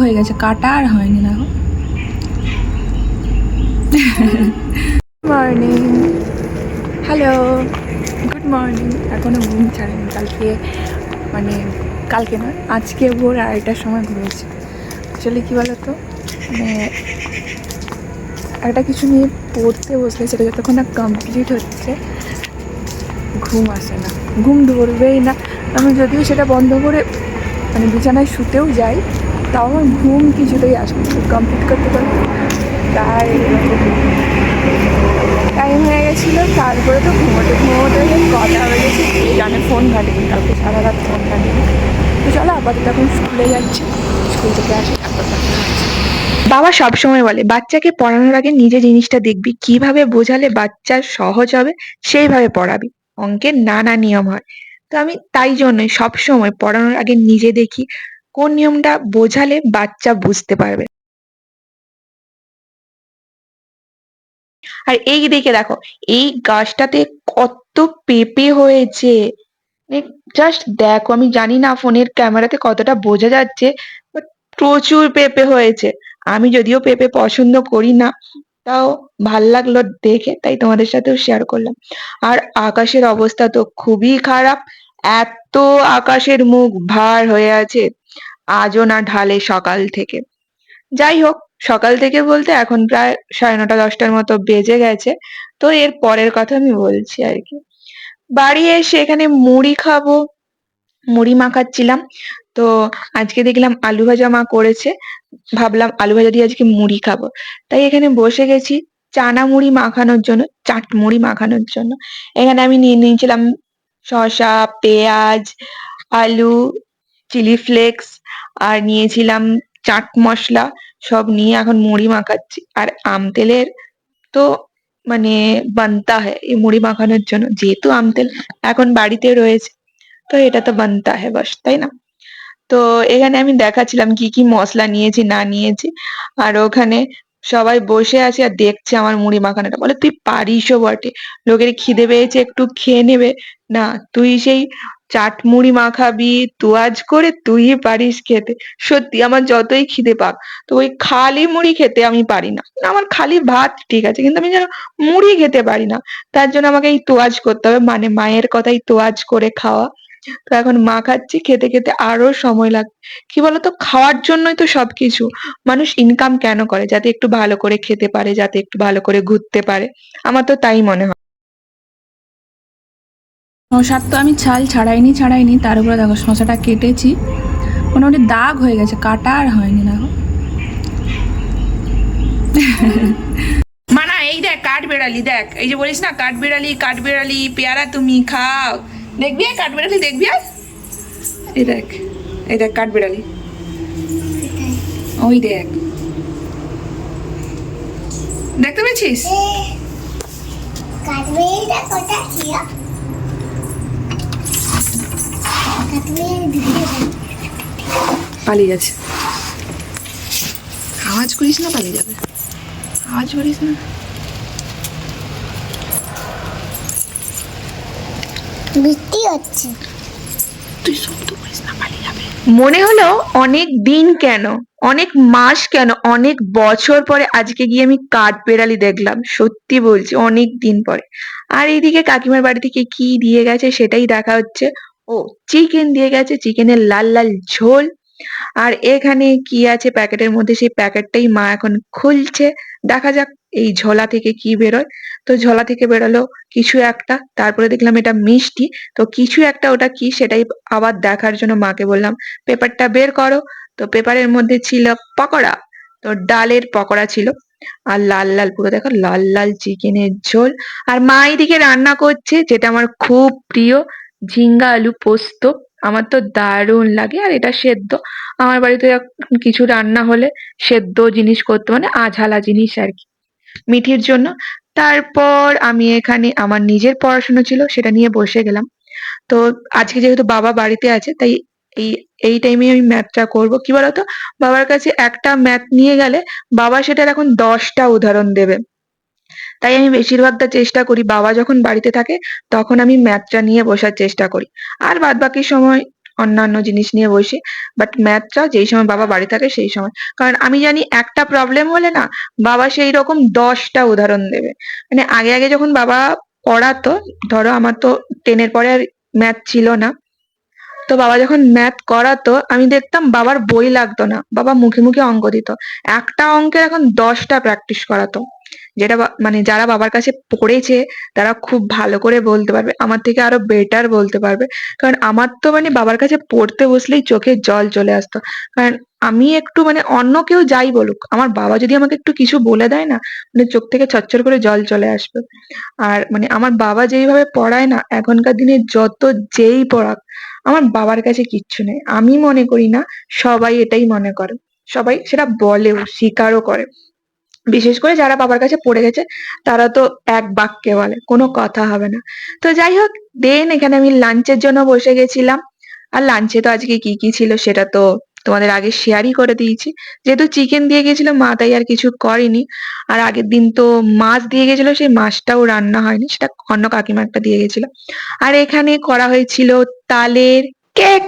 হয়ে গেছে কাটা আর হয়নি দেখো মর্নিং হ্যালো গুড মর্নিং এখনও ঘুম ছাড়েনি কালকে মানে কালকে নয় আজকে ভোর আড়াইটার সময় ঘুমিয়েছি। অ্যাকচুয়ালি কী বলো তো মানে একটা কিছু নিয়ে পড়তে বসলে সেটা যতক্ষণ না কমপ্লিট হচ্ছে ঘুম আসে না। ঘুম ধরবেই না। আমি যদিও সেটা বন্ধ করে মানে বিছানায় শুতেও যাই তাও আমার ঘুম কিছুতেই আসে না কমপ্লিট করতে করতে তাই টাইম হয়ে গেছিল, তারপরে তো ঘুমোতে ঘুমোতে কটা হয়ে গেছে জানে ফোন ঘাটেনি, কালকে সারা রাত ফোন ঘাটেনি। তো চলো আপাতত এখন স্কুলে যাচ্ছি, স্কুল থেকে আসি, তারপর কথা। বাবা সবসময় বলে, বাচ্চাকে পড়ানোর আগে নিজে জিনিসটা দেখবি, কীভাবে বোঝালে বাচ্চা সহজ হবে, সেইভাবে পড়াবি। অঙ্কের নানা নিয়ম হয়। তো আমি তাই জন্যই সবসময় পড়ানোর আগে নিজে দেখি কোন নিয়মটা বোঝালে বাচ্চা বুঝতে পারবে? আর এই দিকে দেখো, এই গাছটাতে কত পেঁপে হয়েছে। জাস্ট দেখো, আমি জানি না ফোনের ক্যামেরাতে কতটা বোঝা যাচ্ছে, but প্রচুর পেঁপে হয়েছে। আমি যদিও পেঁপে পছন্দ করি না, তাও ভালো লাগল দেখে, তাই তোমাদের সাথেও শেয়ার করলাম। আর আকাশের অবস্থা তো খুবই খারাপ, এত আকাশের মুখ ভার হয়ে আছে। আজও না ঢালে সকাল থেকে। যাই হোক, সকাল থেকে বলতে এখন প্রায় সাড়ে নটা, দশটার মতো বেজে গেছে। তো এর পরের কথা আমি বলছি আর কি। বাড়ি এসে এখানে মুড়ি খাব। মুড়ি মাখাচ্ছিলাম। তো আজকে দেখলাম আলু ভাজা মা করেছে। ভাবলাম আলু ভাজা দিয়ে আজকে মুড়ি খাব। তাই এখানে বসে গেছি চানা মুড়ি মাখানোর জন্য, চাট মুড়ি মাখানোর জন্য। এখানে আমি নিয়ে নিয়েছিলাম শসা, পেঁয়াজ, আলু, চিলি ফ্লেক্স আর নিয়েছিলাম চাট মশলা, সব নিয়ে এখন মুড়ি মাখাচ্ছি। আর আম তেলের তো মানে বানতা হয় এই মুড়ি মাখানোর জন্য। যেহেতু আম তেল এখন বাড়িতে রয়েছে, তো এটা তো বানতা হয় বাস, তাই না? তো এখানে আমি দেখাচ্ছিলাম কি কি মশলা নিয়েছি, না নিয়েছি। আর ওখানে সবাই বসে আছে আর দেখছে আমার মুড়ি মাখানোটা। বলে, তুই পারিসও বটে। লোকের খিদে পেয়েছে, একটু খেয়ে নেবে। না, তুই সেই চাট মুড়ি মাখাবি তুয়াজ করে তুই পারিস খেতে। সত্যি, আমার যতই খিদে পাক, তো ওই খালি মুড়ি খেতে আমি পারি না। আমার খালি ভাত ঠিক আছে, কিন্তু আমি যেন মুড়ি খেতে পারি না। তার জন্য আমাকে এই তোয়াজ করতে হবে। মানে মায়ের কথাই তোয়াজ করে খাওয়া। তো এখন মা খাচ্ছি, খেতে খেতে আরও সময় লাগবে। কি বলতো, খাওয়ার জন্যই তো সবকিছু। মানুষ ইনকাম কেন করে? যাতে একটু ভালো করে খেতে পারে, যাতে একটু ভালো করে ঘুরতে পারে। আমার তো তাই মনে হয়। শসার তো আমি ছাল ছাড়াইনি ছাড়াইনি, তার উপরে দেখো শসাটা কেটেছি। মোটামুটি দাগ হয়ে গেছে, কাটা আর হয়নি, দেখো। মানা, এই দেখ কাঠ বেড়ালি দেখ। এই যে বলিস না কাঠ বেড়ালি কাঠ বেড়ালি পেয়ারা তুমি খাও। দেখবি কাঠ বেড়ালি দেখবি আর এই দেখ এই দেখ কাঠ বেড়ালি ওই দেখ। দেখতে পেয়েছিস? কাঠবেড়িটা কোথা ছিল কাঠবেড়ি দিকে পালিয়ে যাচ্ছে। আওয়াজ করিস না পালিয়ে যাবে। আওয়াজ করিস না। বৃষ্টি হচ্ছে। তুই শব্দ করিস না পালিয়ে যাবে। মনে হলো অনেক দিন কেন অনেক মাস কেন অনেক বছর পরে আজকে গিয়ে আমি কাঠ বেড়ালি দেখলাম। সত্যি বলছি অনেক দিন পরে। আর এইদিকে কাকিমার বাড়ি থেকে কি দিয়ে গেছে সেটাই দেখা হচ্ছে। ও চিকেন দিয়ে গেছে চিকেনের লাল লাল ঝোল। আর এখানে কি আছে প্যাকেটের মধ্যে? সেই প্যাকেটটাই মা এখন খুলছে। দেখা যাক এই ঝোলা থেকে কি বেরোয়। তো ঝোলা থেকে বেরোলো কিছু একটা, তারপরে দেখলাম এটা মিষ্টি। তো কিছু একটা ওটা কি সেটাই আবার দেখার জন্য মাকে বললাম, পেপারটা বের করো। তো পেপারের মধ্যে ছিল পকোড়া। তো ডালের পকোড়া ছিল। আর লাল লাল, পুরো দেখো, লাল লাল চিকেনের ঝোল। আর মা এদিকে রান্না করছে, যেটা আমার খুব প্রিয়। ঝিঙ্গা আলু পোস্ত, আমার তো দারুণ লাগে। আর এটা সেদ্ধ। আমার বাড়িতে কিছু রান্না হলে সেদ্ধ জিনিস করতে মানে আঝালা জিনিস আর কি। মিঠির জন্য। তারপর আমি এখানে আমার নিজের পড়াশোনা ছিল, সেটা নিয়ে বসে গেলাম। তো আজকে যেহেতু বাবা বাড়িতে আছে, তাই এই এই টাইমে আমি ম্যাথটা করব। কি বলতো? বাবার কাছে একটা ম্যাথ নিয়ে গেলে বাবা সেটার এখন দশটা উদাহরণ দেবে। তাই আমি বেশিরভাগটা চেষ্টা করি, বাবা যখন বাড়িতে থাকে তখন আমি ম্যাথটা নিয়ে বসার চেষ্টা করি। আর বাদ বাকি সময় অন্যান্য জিনিস নিয়ে বসি বাট ম্যাথটা যেই সময় বাবা বাড়ি থাকে সেই সময়। কারণ আমি জানি একটা প্রবলেম হলে না বাবা সেই রকম দশটা উদাহরণ দেবে। মানে আগে আগে যখন বাবা পড়াতো, ধরো আমার তো টেনের পরে আর ম্যাথ ছিল না তো বাবা যখন ম্যাথ করাতো, আমি দেখতাম বাবার বই লাগতো না। বাবা মুখে মুখে অঙ্ক দিত। একটা অঙ্কের এখন দশটা প্র্যাকটিস করাতো। যেটা মানে যারা বাবার কাছে পড়েছে, তারা খুব ভালো করে বলতে পারবে। আমার থেকে আরও বেটার বলতে পারবে। কারণ আমার তো মানে বাবার কাছে পড়তে বসলেই চোখে জল চলে আসতো। কারণ আমি একটু মানে অন্য কেউ যাই বলুক, আমার বাবা যদি আমাকে একটু কিছু বলে দেয় না মানে চোখ থেকে ছচ্ছর করে জল চলে আসবে। আর মানে আমার বাবা যেইভাবে পড়ায় না, এখনকার দিনে যত যেই পড়াক আমার বাবার কাছে কিচ্ছু নেই। আমি মনে করি না সবাই এটাই মনে করে। সবাই সেটা বলেও, স্বীকারও করে। বিশেষ করে যারা বাবার কাছে পড়ে গেছে, তারা তো এক বাক্যে বলে, কোনো কথা হবে না। তো যাই হোক, দেন এখানে আমি লাঞ্চের জন্য বসে গেছিলাম। আর লাঞ্চে তো আজকে কি কি ছিল সেটা তো তোমাদের আগে শেয়ারই করে দিয়েছি। যেহেতু চিকেন দিয়ে গেছিল, মা তাই আর কিছু করেনি। আর আগের দিন তো মাছ দিয়ে গেছিল, সেই মাছটাও রান্না হয়নি, সেটা অন্য কাকিমা একটা দিয়ে গেছিল। আর এখানে করা হয়েছিল তালের কেক